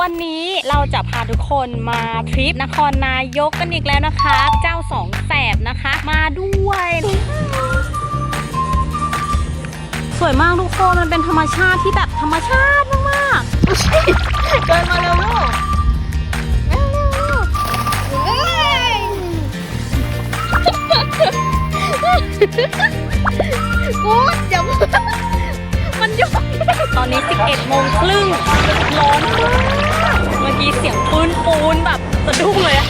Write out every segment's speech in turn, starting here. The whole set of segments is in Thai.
วันนี้เราจะพาทุกคนมาทริปนครนายกกันอีกแล้วนะคะ เจ้าสองแสบนะคะ มาด้วย สวยมากทุกคนมันเป็นธรรมชาติที่แบบธรรมชาติมากๆเดินมาเร็วลูกเร็วๆลูกกูด อย่ตอนนี้ 11โมงครึ่งร้อนมาก เมื่อกี้เสียงปืนปูนแบบสะดุ้งเลยอะ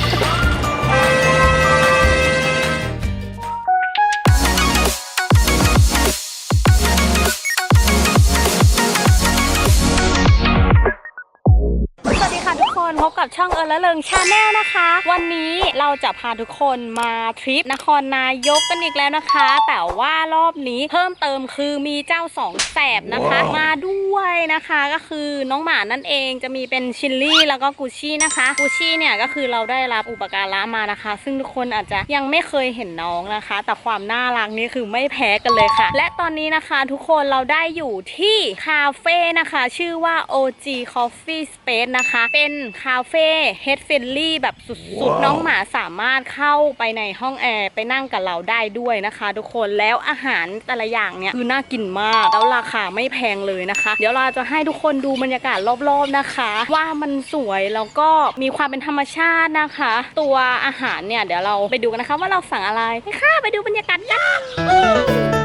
กคนพบกับช่องเอิร์ละเริงชาแนลนะคะ วันนี้เราจะพาทุกคนมาทริปนครนายกกันอีกแล้วนะคะ แต่ว่ารอบนี้เพิ่มเติมคือมีเจ้าสองแสบนะคะ มาด้วยนะคะก็คือน้องหมานั่นเองจะมีเป็นชิลลี่แล้วก็กูชี่นะคะกูชี่เนี่ยก็คือเราได้รับอุปการะมานะคะ ซึ่งทุกคนอาจจะยังไม่เคยเห็นน้องนะคะ แต่ความน่ารักนี่คือไม่แพ้กันเลยค่ะ และตอนนี้นะคะทุกคนเราได้อยู่ที่คาเฟ่นะคะ ชื่อว่า OG Coffee Space นะคะ เป็นคาเฟ่เฮดเฟนลี่แบบสุดๆ น้องหมาสามารถเข้าไปในห้องแอร์ไปนั่งกับเราได้ด้วยนะคะ ทุกคนแล้วอาหารแต่ละอย่างเนี่ยคือน่ากินมาก แล้วราคาไม่แพงเลยนะคะ เดี๋ยวเราจะให้ทุกคนดูบรรยากาศรอบๆนะคะ ว่ามันสวยแล้วก็มีความเป็นธรรมชาตินะคะ ตัวอาหารเนี่ยเดี๋ยวเราไปดูกันนะคะ ว่าเราสั่งอะไรไปค่ะไปดูบรรยากาศกัน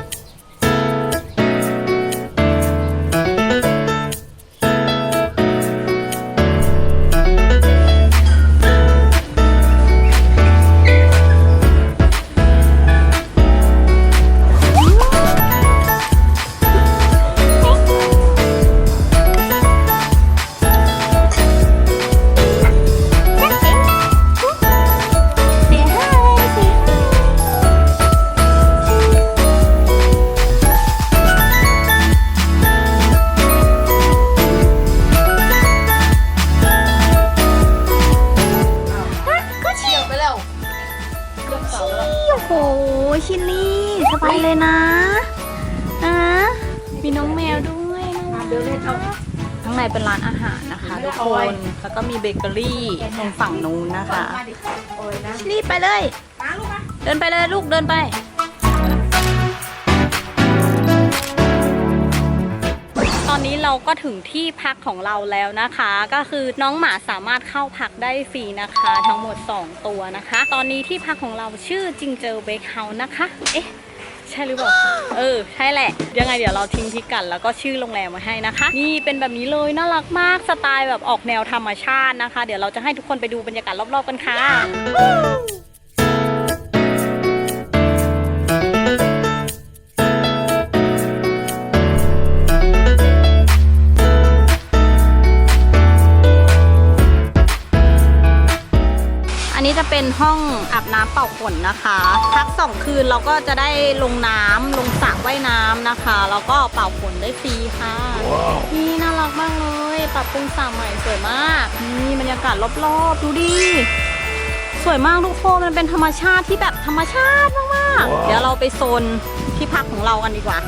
โอ้โห ชิลลี่ สบายเลยนะนะมีน้องแมวด้วยนะเดี๋ยวเล่นเอาข้างในเป็นร้านอาหารนะคะทุกคน แล้วก็มีเบเกอรี่ตรงฝั่งนู้นนะคะมาดิโอ้ยนะรีบไปเลยมาลูกมาเดินไปเลยลูกเดินไป อนนี้เราก็ถึงที่พักของเราแล้วนะคะ ก็คือน้องหมาสามารถเข้าพักได้ฟรีนะคะ ทั้งหมด 2 ตัวนะคะ ตอนนี้ที่พักของเราชื่อจิงเจอเบคเฮาส์นะคะ เอ๊ะใช่หรือเปล่า เออ ใช่แหละ ยังไงเดี๋ยวเราทิ้งพิกัดแล้วก็ชื่อโรงแรมมาให้นะคะ นี่เป็นแบบนี้เลยน่ารักมาก สไตล์แบบออกแนวธรรมชาตินะคะ เดี๋ยวเราจะให้ทุกคนไปดูบรรยากาศรอบๆกันค่ะ นนี้จะเป็นห้องอาบน้ำเป่าขนนะคะ พักสองคืนเราก็จะได้ลงน้ำลงสระว่ายน้ำนะคะ แล้วก็เป่าขนได้ฟรีค่ะนี่น่ารักมากเลย ปรับปรุงสระใหม่สวยมาก นี่บรรยากาศรอบๆ ดูดิ สวยมากทุกคนมันเป็นธรรมชาติที่แบบธรรมชาติมากๆเดี๋ยวเราไปโซนที่พักของเรากันดีกว่า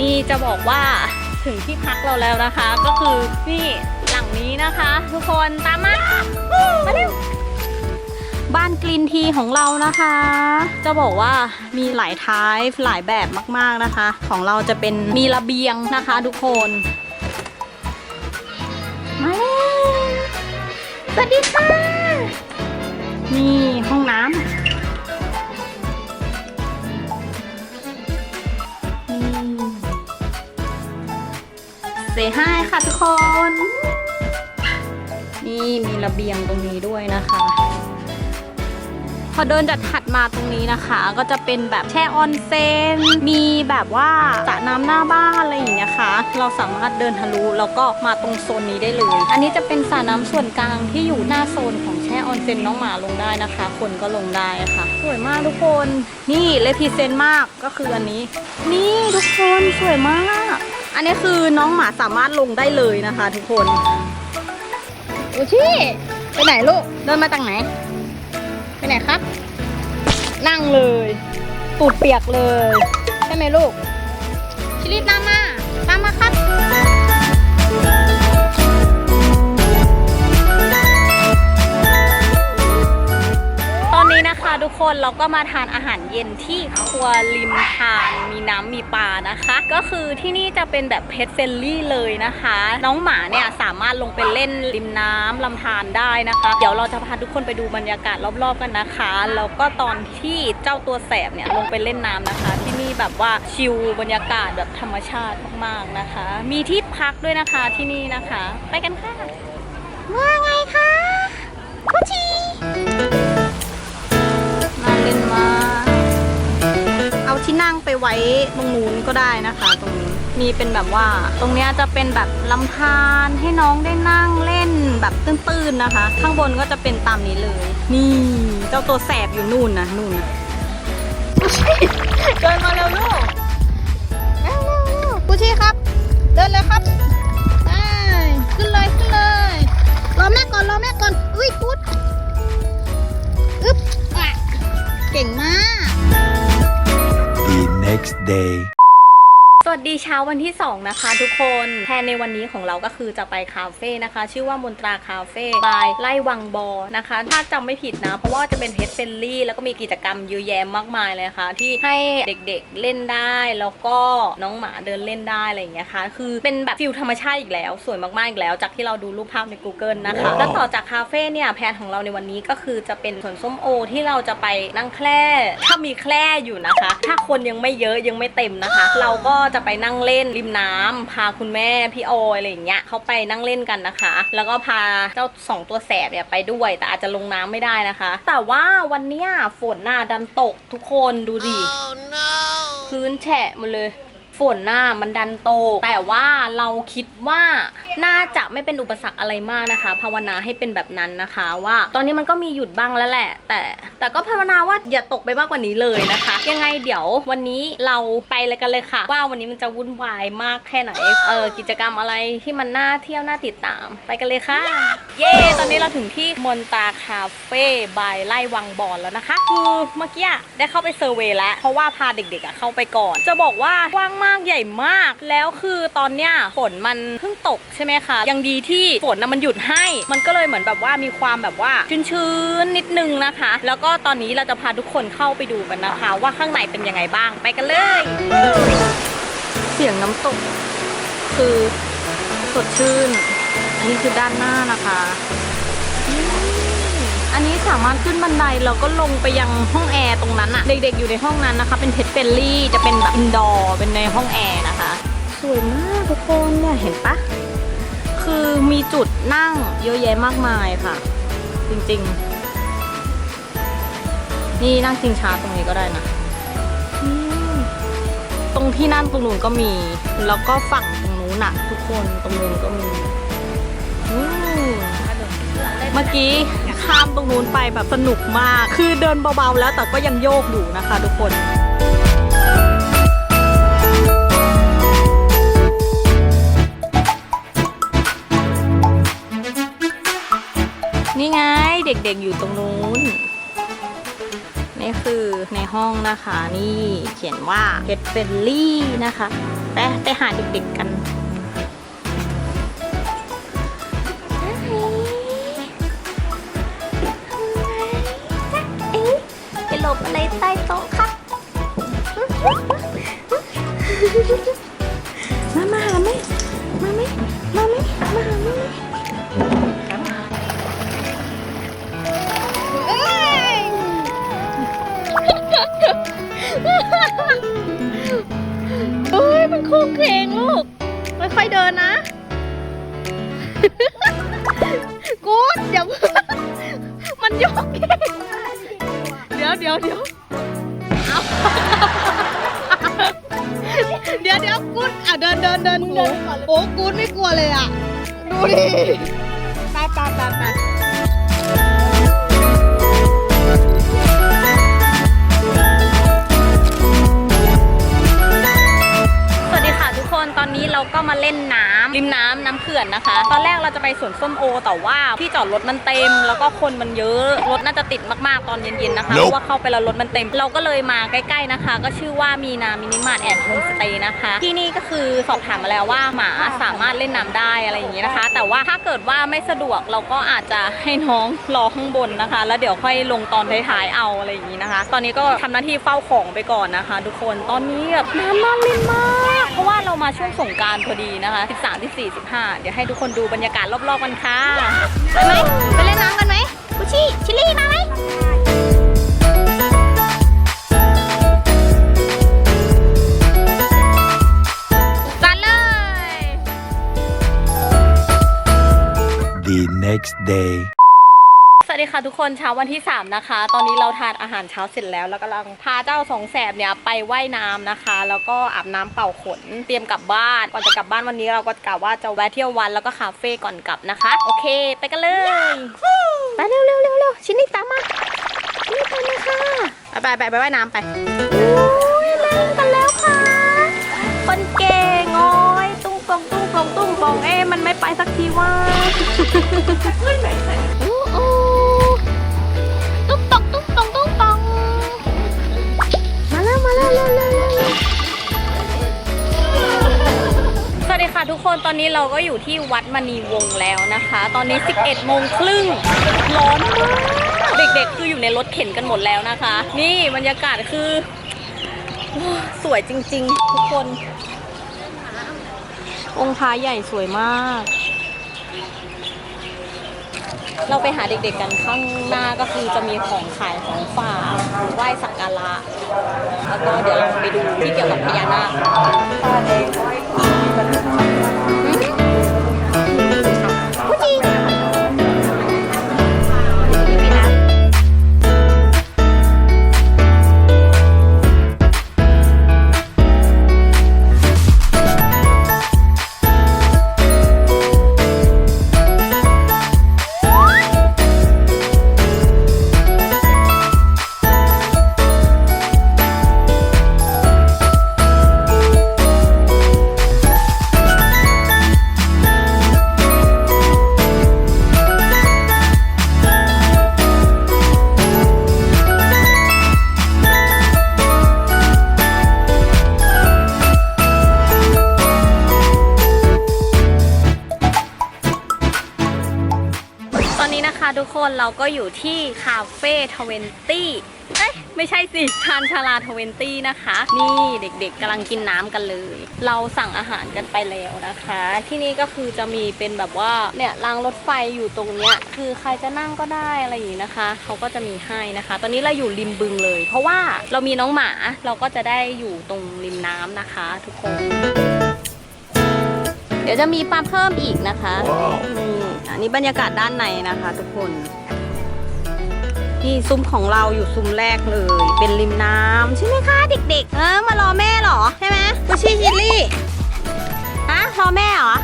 นี่จะบอกว่าถึงที่พักเราแล้วนะคะ ก็คือนี่หลั งนี้นะคะ ทุกคนตามมามาเร็วบ้านกลินทีของเรานะคะ จะบอกว่ามีหลายท้ายหลายแบบมากๆนะคะ ของเราจะเป็นมีระเบียงนะคะ ทุกคนมาเร็วสวัสดีค่ะนี่ห้องน้ำเซฮายค่ะทุกคน นี่มีระเบียงตรงนี้ด้วยนะคะ พอเดินจากถัดมาตรงนี้นะคะ ก็จะเป็นแบบแช่ออนเซนมีแบบว่าสระน้ำหน้าบ้านอะไรอย่างเงี้ยค่ะ เราสามารถเดินทะลุแล้วก็มาตรงโซนนี้ได้เลย อันนี้จะเป็นสระน้ำส่วนกลางที่อยู่หน้าโซนของแช่ออนเซนน้องหมาลงได้นะคะ คนก็ลงได้ค่ะ สวยมากทุกคน นี่เลพิเซนมากก็คืออันนี้ นี่ทุกคนสวยมาก อันนี้คือน้องหมาสามารถลงได้เลยนะคะ ทุกคน อชิ ไปไหนลูก เดินมาจากไหน ไปไหนครับ นั่งเลย ตูดเปียกเลย ใช่ไหมลูก ชิลิตตามมา ตามมาครับ คนเราก็มาทานอาหารเย็นที่ครัวริมทางมีน้ำมีปลานะคะ ก็คือที่นี่จะเป็นแบบเพ t เฟ n ลี่เลยนะคะ น้องหมาเนี่ยสามารถลงไปเล่นริมน้ำลำธารได้นะคะ เดี๋ยวเราจะพาทุกคนไปดูบรรยากาศรอบๆกันนะคะแล้วก็ตอนที่เจ้าตัวแสบเนี่ยลงไปเล่นน้ำนะคะ ที่นี่แบบว่าชิลบรรยากาศแบบธรรมชาติมากๆนะคะ มีที่พักด้วยนะคะที่นี่นะคะ ไปกันค่ะว่าไงคะคุชี ไปไว้ตรงนู้นก็ได้นะคะ ตรงนี้มีเป็นแบบว่า ตรงเนี้ยจะเป็นแบบลำธารให้น้องได้นั่งเล่นแบบตื้นๆนะคะ ข้างบนก็จะเป็นตามนี้เลย นี่เจ้าตัวแสบอยู่นู่นนะนู่นนะเดินมาเร็วลูกเร็วเร็วเร็วกูชี่ครับ เดินเลยครับไปขึ้นเลยขึ้นเลยรอแม่ก่อนรอแม่ก่อนอุ้ยกูดอึ๊บอะเก่งมาก The next day. สวัสดีเช้าวันที่ 2 นะคะทุกคนแพลนในวันนี้ของเราก็คือจะไปคาเฟ่นะคะ ชื่อว่ามนตราคาเฟ่บายไล่วังบอนะคะ ถ้าจำไม่ผิดนะ เพราะว่าจะเป็นเพจเฟนลี่ แล้วก็มีกิจกรรมเยอะแยะมากมายเลยค่ะ ที่ให้เด็กๆเล่นได้ แล้วก็น้องหมาเดินเล่นได้อะไรอย่างเงี้ยค่ะ คือเป็นแบบฟิลธรรมชาติอีกแล้ว สวยมากๆอีกแล้ว จากที่เราดูรูปภาพใน Google นะคะ แล้วต่อจากคาเฟ่เนี่ยแพลนของเราในวันนี้ก็คือจะเป็นสวนส้มโอที่เราจะไปนั่งแคร่ถ้ามีแคร่อยู่นะคะ ถ้าคนยังไม่เยอะยังไม่เต็มนะคะ เราก็จะไปนั่งเล่นริมน้ำพาคุณแม่พี่ออยอะไรอย่างเงี้ยเขาไปนั่งเล่นกันนะคะ แล้วก็พาเจ้าสองตัวแสบเนี่ยไปด้วยแต่อาจจะลงน้ำไม่ได้นะคะ แต่ว่าวันเนี้ยฝนน่าดันตกทุกคนดูดิพื้นแฉะหมดเลย ฝนหน้ามันดันโตกแต่ว่าเราคิดว่าน่าจะไม่เป็นอุปสรรคอะไรมากนะคะ ภาวนาให้เป็นแบบนั้นนะคะว่า ตอนนี้มันก็มีหยุดบ้างแล้วแหละ แต่แต่ก็ภาวนาว่าอย่าตกไปมากกว่านี้เลยนะคะ ยังไงเดี๋ยววันนี้เราไปเลยกันเลยค่ะ ว่าวันนี้มันจะวุ่นวายมากแค่ไหนเออกิจกรรมอะไรที่มันน่าเที่ยวน่าติดตาม ไปกันเลยค่ะ เย้ตอนนี้เราถึงที่มนตาคาเฟ่บายไล่วังบอนแล้วนะคะ คือเมื่อกี้ได้เข้าไปเซอร์เวย์แล้วเพราะว่าพาเด็กๆเข้าไปก่อน จะบอกว่ากว้างมากากใหญ่มาก แล้วคือตอนเนี้ยฝนมันเพิ่งตกใช่ไหมคะ ยังดีที่ฝนนะมันหยุดให้ มันก็เลยเหมือนแบบว่ามีความแบบว่าชื้นๆนิดนึงนะคะ แล้วก็ตอนนี้เราจะพาทุกคนเข้าไปดูกันนะคะ ว่าข้างในเป็นยังไงบ้างไปกันเลย เสียงน้ำตก คือสดชื่น อันนี้คือด้านหน้านะคะ อันนี้สามารถขึ้นบันไดแล้วก็ลงไปยังห้องแอร์ตรงนั้นอะเด็กๆอยู่ในห้องนั้นนะคะ เป็นเพจเฟลลี่จะเป็นแบบอินดอร์เป็นในห้องแอร์นะคะ สวยมากทุกคนเนี่ยเห็นปะคือมีจุดนั่งเยอะแยะมากมายค่ะ จริงๆ นี่นั่งชิงช้าตรงนี้ก็ได้นะตรงที่นั่งตรงนู้นก็มี แล้วก็ฝั่งตรงนู้นอะทุกคนตรงนู้นก็มี เมื่อกี้ข้ามตรงนู้นไปแบบสนุกมาก คือเดินเบาๆแล้วแต่ก็ยังโยกอยู่นะคะทุกคนนี่ไงเด็กๆอยู่ตรงนู้น นี่คือในห้องนะคะ นี่เขียนว่า Pet Friendly นะคะ ไปไปหาเด็กๆกัน หลบอะไรใต้โต๊ะคะมามาหาแม่มาไหมมาไหมมาหาแม่เฮ้ยมันโค้งเคงลูก ค่อยๆเดินนะกูดเดี๋ยวมันโยกเอง ยวเดี๋ยวเดี๋ยวเอาเดี๋ยวเดี๋ยวกูดอะเดินเดินเดินโอ้โอ้กูดไม่กลัวเลยอะ ดูดิไปไปไปไปสวัสดีค่ะทุกคนตอนอนนี้เราก็มาเล่นน้ำ ริมน้ำน้ำเขื่อนนะคะ ตอนแรกเราจะไปสวนส้มโอ แต่ว่าที่จอดรถมันเต็ม แล้วก็คนมันเยอะรถน่าจะติดมากๆตอนเย็นๆนะคะเพ Nope ราะว่าเข้าไปแล้วรถมันเต็ม เราก็เลยมาใกล้ๆนะคะ ก็ชื่อว่ามีนามินิมาร์ทแอนด์โฮมสเตย์นะคะ ที่นี่ก็คือสอบถามมาแล้วว่าหมาสามารถเล่นน้ำได้อะไรอย่างนี้นะคะ แต่ว่าถ้าเกิดว่าไม่สะดวกเราก็อาจจะให้น้องรอข้างบนนะคะ แล้วเดี๋ยวค่อยลงตอนท้ายๆเอาอะไรอย่างนี้นะคะ ตอนนี้ก็ทำหน้าที่เฝ้าของไปก่อนนะคะ ทุกคนตอนนี้แบบน้ำน่าเล่นมาก เพราะว่าเรามาช่วงสงกรารพอดีนะคะ13ที่4 15 เดี๋ยวให้ทุกคนดูบรรยากาศรอบๆกันค่ะไปไหมไปเล่นน้ำกันไหมกุชี่ชิลลี่มาไหมจัดเลย The next day. สวัสดีค่ะทุกคนเช้าวันที่ 3 นะคะ ตอนนี้เราทานอาหารเช้าเสร็จแล้วแล้วกำลังพาเจ้าสองแสบเนี่ยไปว่ายน้ำนะคะ แล้วก็อาบน้ำเป่าขนเตรียมกลับบ้านก่อนจะกลับบ้านวันนี้เราก็กะว่าจะแวะเที่ยววันแล้วก็คาเฟ่ก่อนกลับนะคะ โอเค ไปกันเลยไปเร็วเร็วเร็วเร็วชิ้นนี้ตามมาชิ้นนี้ตามมาค่ะไปไปไปไปว่ายน้ำไปโอ้ยเล่นกันแล้วค่ะ คนเก่งโอ้ยตุ้งปองตุ้งปองตุ้งปองเอ๊ะมันไม่ไปสักทีว่า ค่ะทุกคนตอนนี้เราก็อยู่ที่วัดมณีวงศ์แล้วนะคะ ตอนนี้ 11โมงครึ่งร้อนมากเด็กๆ คืออยู่ในรถเข็นกันหมดแล้วนะคะ นี่บรรยากาศคือสวยจริงๆ ทุกคน องค์พระใหญ่สวยมาก เราไปหาเด็กๆกันข้างหน้าก็คือจะมีของขายของฝากไหว้สักการะแล้วก็เดี๋ยวเราไปดูที่เกี่ยวกับพญานาค ผู้ เราก็อยู่ที่คาเฟ่ทเวนตี้เอ้ยไม่ใช่สิชานชาลาทเวนตี้นะคะ นี่เด็กๆกำลังกินน้ำกันเลย เราสั่งอาหารกันไปแล้วนะคะ ที่นี่ก็คือจะมีเป็นแบบว่าเนี่ยรางรถไฟอยู่ตรงเนี้ยคือใครจะนั่งก็ได้อะไรอย่างนี้นะคะ เขาก็จะมีให้นะคะ ตอนนี้เราอยู่ริมบึงเลย เพราะว่าเรามีน้องหมาเราก็จะได้อยู่ตรงริมน้ำนะคะ ทุกคน เดี๋ยวจะมีปลาเพิ่มอีกนะคะนี่อันนี้บรรยากาศด้านในนะคะ ทุกคน นี่ซุ้มของเราอยู่ซุ้มแรกเลย เป็นริมน้ำใช่ไหมคะเด็ก ๆ เออมารอแม่เหรอใช่ไหมกุชิชิลลี่ฮะรอแม่เหรอ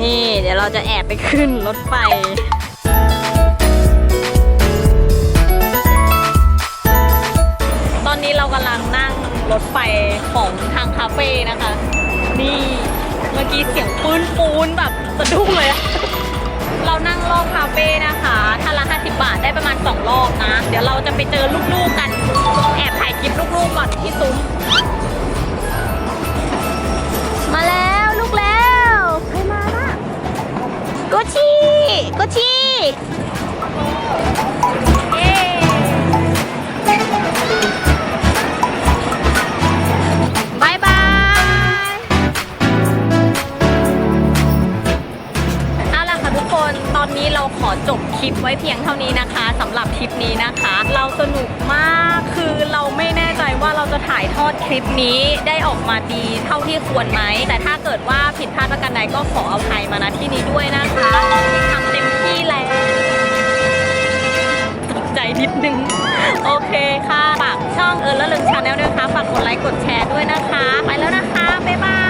นี่เดี๋ยวเราจะแอบไปขึ้นรถไฟตอนนี้เรากำลังนั่งรถไฟของทางคาเฟ่นะคะ นี่เมื่อกี้เสียงปืนปูนแบบสะดุ้งเลย เรานั่งรอบคาเฟ่นะคะ รอบนะ เดี๋ยวเราจะไปเจอลูกๆกัน แอบถ่ายคลิปลูกๆก่อนที่ซุ้ม มาแล้วลูกแล้ว ใครมาล่ะโกชิโกชี่ ขอจบคลิปไว้เพียงเท่านี้นะคะสำหรับทริปนี้นะคะ เราสนุกมากคือเราไม่แน่ใจว่าเราจะถ่ายทอดคลิปนี้ได้ออกมาดีเท่าที่ควรไหม แต่ถ้าเกิดว่าผิดพลาดประการใดก็ขออภัยมาณที่นี้ด้วยนะคะทำเต็มที่แล้วตกใจนิดนึง โอเคค่ะฝากช่องเออแล้วลึงชาแนลด้วยนะคะฝากกดไลค์กดแชร์ด้วยนะคะ ไปแล้วนะคะ บ๊ายบาย